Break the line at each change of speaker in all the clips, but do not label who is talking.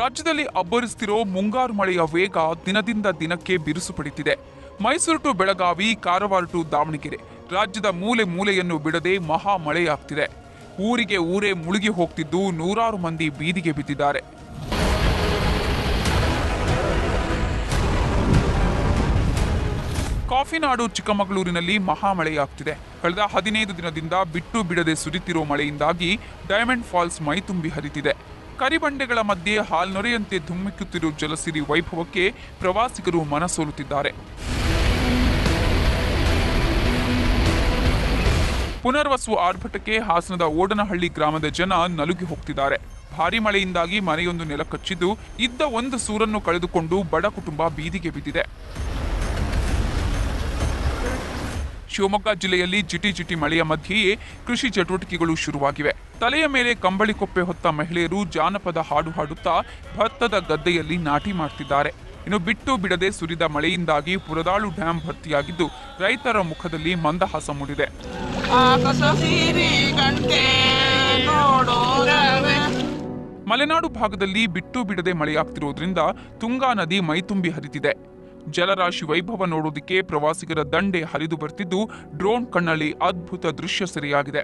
ರಾಜ್ಯದಲ್ಲಿ ಅಬ್ಬರಿಸುತ್ತಿರೋ ಮುಂಗಾರು ಮಳೆಯ ವೇಗ ದಿನದಿಂದ ದಿನಕ್ಕೆ ಬಿರುಸು ಪಡಿತಿದೆ. ಮೈಸೂರು ಟು ಬೆಳಗಾವಿ, ಕಾರವಾರ ಟು ದಾವಣಗೆರೆ ರಾಜ್ಯದ ಮೂಲೆ ಮೂಲೆಯನ್ನು ಬಿಡದೆ ಮಹಾ ಮಳೆಯಾಗ್ತಿದೆ. ಊರಿಗೆ ಊರೇ ಮುಳುಗಿ ಹೋಗ್ತಿದ್ದು ನೂರಾರು ಮಂದಿ ಬೀದಿಗೆ ಬಿದ್ದಿದ್ದಾರೆ. ಕಾಫಿನಾಡು ಚಿಕ್ಕಮಗಳೂರಿನಲ್ಲಿ ಮಹಾ ಮಳೆಯಾಗ್ತಿದೆ. ಕಳೆದ ಹದಿನೈದು ದಿನದಿಂದ ಬಿಟ್ಟು ಬಿಡದೆ ಸುರಿತಿರೋ ಮಳೆಯಿಂದಾಗಿ ಡೈಮಂಡ್ ಫಾಲ್ಸ್ ಮೈತುಂಬಿ ಹರಿತಿದೆ. ಕರಿಬಂಡೆಗಳ ಮಧ್ಯೆ ಹಾಲ್ನೊರೆಯಂತೆ ಧುಮ್ಮಿಕ್ಕುತ್ತಿರುವ ಜಲಸಿರಿ ವೈಭವಕ್ಕೆ ಪ್ರವಾಸಿಗರು ಮನಸೋಲುತ್ತಿದ್ದಾರೆ. ಪುನರ್ವಸು ಆರ್ಭಟಕ್ಕೆ ಹಾಸನದ ಓಡನಹಳ್ಳಿ ಗ್ರಾಮದ ಜನ ನಲುಗಿ ಹೋಗ್ತಿದ್ದಾರೆ. ಭಾರಿ ಮಳೆಯಿಂದಾಗಿ ಮನೆಯೊಂದು ನೆಲಕಚ್ಚಿದ್ದು ಇದ್ದ ಒಂದು ಸೂರನ್ನು ಕಳೆದುಕೊಂಡು ಬಡ ಕುಟುಂಬ ಬೀದಿಗೆ ಬಿದ್ದಿದೆ. ಶಿವಮೊಗ್ಗ ಜಿಲ್ಲೆಯಲ್ಲಿ ಜಿಟಿ ಜಿಟಿ ಮಳೆಯ ಮಧ್ಯೆಯೇ ಕೃಷಿ ಚಟುವಟಿಕೆಗಳು ಶುರುವಾಗಿವೆ. ತಲೆಯ ಮೇಲೆ ಕಂಬಳಿ ಕೊಪ್ಪೆ ಹೊತ್ತ ಮಹಿಳೆಯರು ಜಾನಪದ ಹಾಡು ಹಾಡುತ್ತಾ ಭತ್ತದ ಗದ್ದೆಯಲ್ಲಿ ನಾಟಿ ಮಾಡ್ತಿದ್ದಾರೆ. ಇನ್ನು ಬಿಟ್ಟು ಬಿಡದೆ ಸುರಿದ ಮಳೆಯಿಂದಾಗಿ ಪುರದಾಳು ಡ್ಯಾಂ ಭರ್ತಿಯಾಗಿದ್ದು ರೈತರ ಮುಖದಲ್ಲಿ ಮಂದಹಾಸ ಮೂಡಿದೆ. ಮಲೆನಾಡು ಭಾಗದಲ್ಲಿ ಬಿಟ್ಟು ಬಿಡದೆ ಮಳೆಯಾಗ್ತಿರುವುದರಿಂದ ತುಂಗಾ ನದಿ ಮೈತುಂಬಿ ಹರಿತಿದೆ. ಜಲರಾಶಿ ವೈಭವ ನೋಡೋದಿಕ್ಕೆ ಪ್ರವಾಸಿಗರ ದಂಡೆ ಹರಿದು ಬರ್ತಿದ್ದು ಡ್ರೋನ್ ಕಣ್ಣಲ್ಲಿ ಅದ್ಭುತ ದೃಶ್ಯ ಸೆರೆಯಾಗಿದೆ.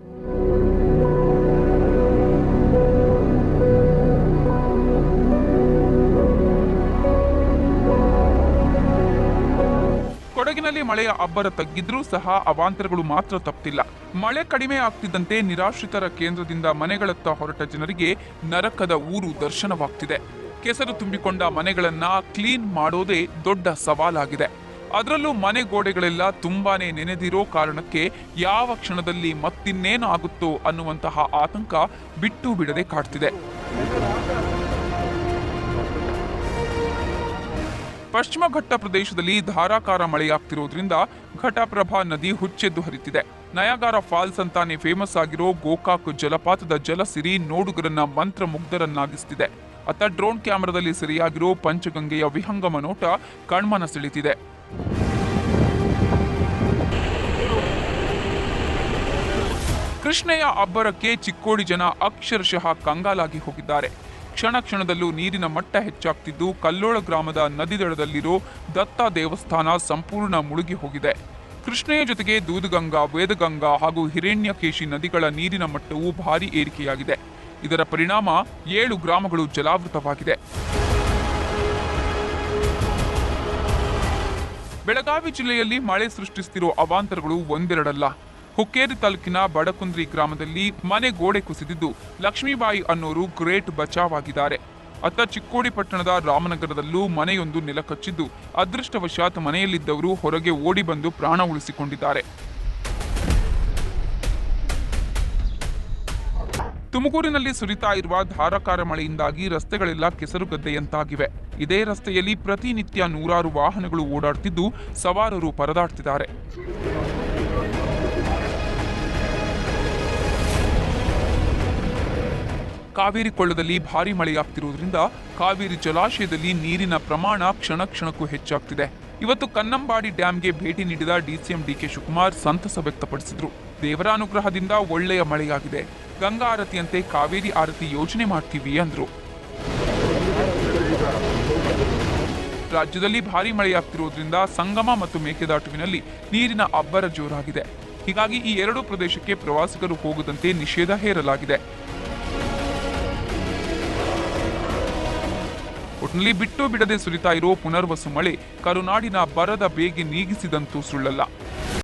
ಕೊಡಗಿನಲ್ಲಿ ಮಳೆಯ ಅಬ್ಬರ ತಗ್ಗಿದ್ರೂ ಸಹ ಅವಾಂತರಗಳು ಮಾತ್ರ ತಪ್ಪಿಲ್ಲ ಮಳೆ ಕಡಿಮೆ ಆಗ್ತಿದ್ದಂತೆ ನಿರಾಶ್ರಿತರ ಕೇಂದ್ರದಿಂದ ಮನೆಗಳತ್ತ ಹೊರಟ ಜನರಿಗೆ ನರಕದ ಊರು ದರ್ಶನವಾಗ್ತಿದೆ. ಕೆಸರು ತುಂಬಿಕೊಂಡ ಮನೆಗಳನ್ನ ಕ್ಲೀನ್ ಮಾಡೋದೇ ದೊಡ್ಡ ಸವಾಲಾಗಿದೆ. ಅದರಲ್ಲೂ ಮನೆ ಗೋಡೆಗಳೆಲ್ಲ ತುಂಬಾನೇ ನೆನೆದಿರೋ ಕಾರಣಕ್ಕೆ ಯಾವ ಕ್ಷಣದಲ್ಲಿ ಮತ್ತಿನ್ನೇನು ಆಗುತ್ತೋ ಅನ್ನುವಂತಹ ಆತಂಕ ಬಿಟ್ಟು ಬಿಡದೆ ಕಾಡ್ತಿದೆ. ಪಶ್ಚಿಮ ಘಟ್ಟ ಪ್ರದೇಶದಲ್ಲಿ ಧಾರಾಕಾರ ಮಳೆಯಾಗ್ತಿರೋದ್ರಿಂದ ಘಟಪ್ರಭಾ ನದಿ ಹುಚ್ಚೆದ್ದು ಹರಿತಿದೆ. ನಯಾಗಾರ ಫಾಲ್ಸ್ ಅಂತಾನೆ ಫೇಮಸ್ ಆಗಿರೋ ಗೋಕಾಕ್ ಜಲಪಾತದ ಜಲಸಿರಿ ನೋಡುಗರನ್ನ ಮಂತ್ರಮುಗ್ಧರನ್ನಾಗಿಸ್ತಿದೆ. ಅತ್ತ ಡ್ರೋನ್ ಕ್ಯಾಮೆರಾದಲ್ಲಿ ಸೆರೆಯಾಗಿರೋ ಪಂಚಗಂಗೆಯ ವಿಹಂಗಮ ನೋಟ ಕಣ್ಮನ ಸೆಳೆತಿದೆ ಕೃಷ್ಣೆಯ ಅಬ್ಬರಕ್ಕೆ ಚಿಕ್ಕೋಡಿ ಜನ ಅಕ್ಷರಶಃ ಕಂಗಾಲಾಗಿ ಹೋಗಿದ್ದಾರೆ. ಕ್ಷಣ ಕ್ಷಣದಲ್ಲೂ ನೀರಿನ ಮಟ್ಟ ಹೆಚ್ಚಾಗ್ತಿದ್ದು ಕಲ್ಲೋಳ ಗ್ರಾಮದ ನದಿದಡದಲ್ಲಿರೋ ದತ್ತ ದೇವಸ್ಥಾನ ಸಂಪೂರ್ಣ ಮುಳುಗಿ ಹೋಗಿದೆ. ಕೃಷ್ಣೆಯ ಜೊತೆಗೆ ದೂದಗಂಗಾ, ವೇದಗಂಗಾ ಹಾಗೂ ಹಿರಣ್ಯಕೇಶಿ ನದಿಗಳ ನೀರಿನ ಮಟ್ಟವು ಭಾರೀ ಏರಿಕೆಯಾಗಿದೆ. ಇದರ ಪರಿಣಾಮ ಏಳು ಗ್ರಾಮಗಳು ಜಲಾವೃತವಾಗಿದೆ. ಬೆಳಗಾವಿ ಜಿಲ್ಲೆಯಲ್ಲಿ ಮಳೆ ಸೃಷ್ಟಿಸುತ್ತಿರುವ ಅವಾಂತರಗಳು ಒಂದೆರಡಲ್ಲ. ಹುಕ್ಕೇರಿ ತಾಲೂಕಿನ ಬಡಕುಂದ್ರಿ ಗ್ರಾಮದಲ್ಲಿ ಮನೆ ಗೋಡೆ ಕುಸಿದಿದ್ದು ಲಕ್ಷ್ಮೀಬಾಯಿ ಅನ್ನೋರು ಗ್ರೇಟ್ ಬಚಾವ್ ಆಗಿದ್ದಾರೆ ಅತ್ತ ಚಿಕ್ಕೋಡಿ ಪಟ್ಟಣದ ರಾಮನಗರದಲ್ಲೂ ಮನೆಯೊಂದು ನೆಲಕಚ್ಚಿದ್ದು, ಅದೃಷ್ಟವಶಾತ್ ಮನೆಯಲ್ಲಿದ್ದವರು ಹೊರಗೆ ಓಡಿ ಬಂದು ಪ್ರಾಣ ಉಳಿಸಿಕೊಂಡಿದ್ದಾರೆ. ತುಮಕೂರಿನಲ್ಲಿ ಸುರಿತಾ ಇರುವ ಧಾರಾಕಾರ ಮಳೆಯಿಂದಾಗಿ ರಸ್ತೆಗಳೆಲ್ಲ ಕೆಸರುಗದ್ದೆಯಂತಾಗಿವೆ. ಇದೇ ರಸ್ತೆಯಲ್ಲಿ ಪ್ರತಿನಿತ್ಯ ನೂರಾರು ವಾಹನಗಳು ಓಡಾಡ್ತಿದ್ದು ಸವಾರರು ಪರದಾಡ್ತಿದ್ದಾರೆ. ಕಾವೇರಿ ಕೊಳ್ಳದಲ್ಲಿ ಭಾರಿ ಮಳೆಯಾಗ್ತಿರುವುದರಿಂದ ಕಾವೇರಿ ಜಲಾಶಯದಲ್ಲಿ ನೀರಿನ ಪ್ರಮಾಣ ಕ್ಷಣ ಕ್ಷಣಕ್ಕೂ ಹೆಚ್ಚಾಗ್ತಿದೆ. ಇವತ್ತು ಕನ್ನಂಬಾಡಿ ಡ್ಯಾಂಗೆ ಭೇಟಿ ನೀಡಿದ ಡಿಸಿಎಂ ಡಿಕೆ ಶಿವಕುಮಾರ್ ಸಂತಸ ವ್ಯಕ್ತಪಡಿಸಿದ್ರು. ದೇವರ ಅನುಗ್ರಹದಿಂದ ಒಳ್ಳೆಯ ಮಳೆಯಾಗಿದೆ. ಗಂಗಾ ಆರತಿಯಂತೆ ಕಾವೇರಿ ಆರತಿ ಯೋಜನೆ ಮಾಡ್ತೀವಿ ಅಂದ್ರು. ರಾಜ್ಯದಲ್ಲಿ ಭಾರಿ ಮಳೆಯಾಗ್ತಿರುವುದರಿಂದ ಸಂಗಮ ಮತ್ತು ಮೇಕೆದಾಟುವಿನಲ್ಲಿ ನೀರಿನ ಅಬ್ಬರ ಜೋರಾಗಿದೆ. ಹೀಗಾಗಿ ಈ ಎರಡೂ ಪ್ರದೇಶಕ್ಕೆ ಪ್ರವಾಸಿಗರು ಹೋಗದಂತೆ ನಿಷೇಧ ಹೇರಲಾಗಿದೆ. ಒಟ್ಟಿನಲ್ಲಿ ಬಿಟ್ಟು ಬಿಡದೆ ಸುರಿತಾ ಇರೋ ಪುನರ್ವಸು ಮಳೆ ಕರುನಾಡಿನ ಬರದ ಬೇಗೆ ನೀಗಿಸಿದಂತೂ ಸುಳ್ಳಲ್ಲ.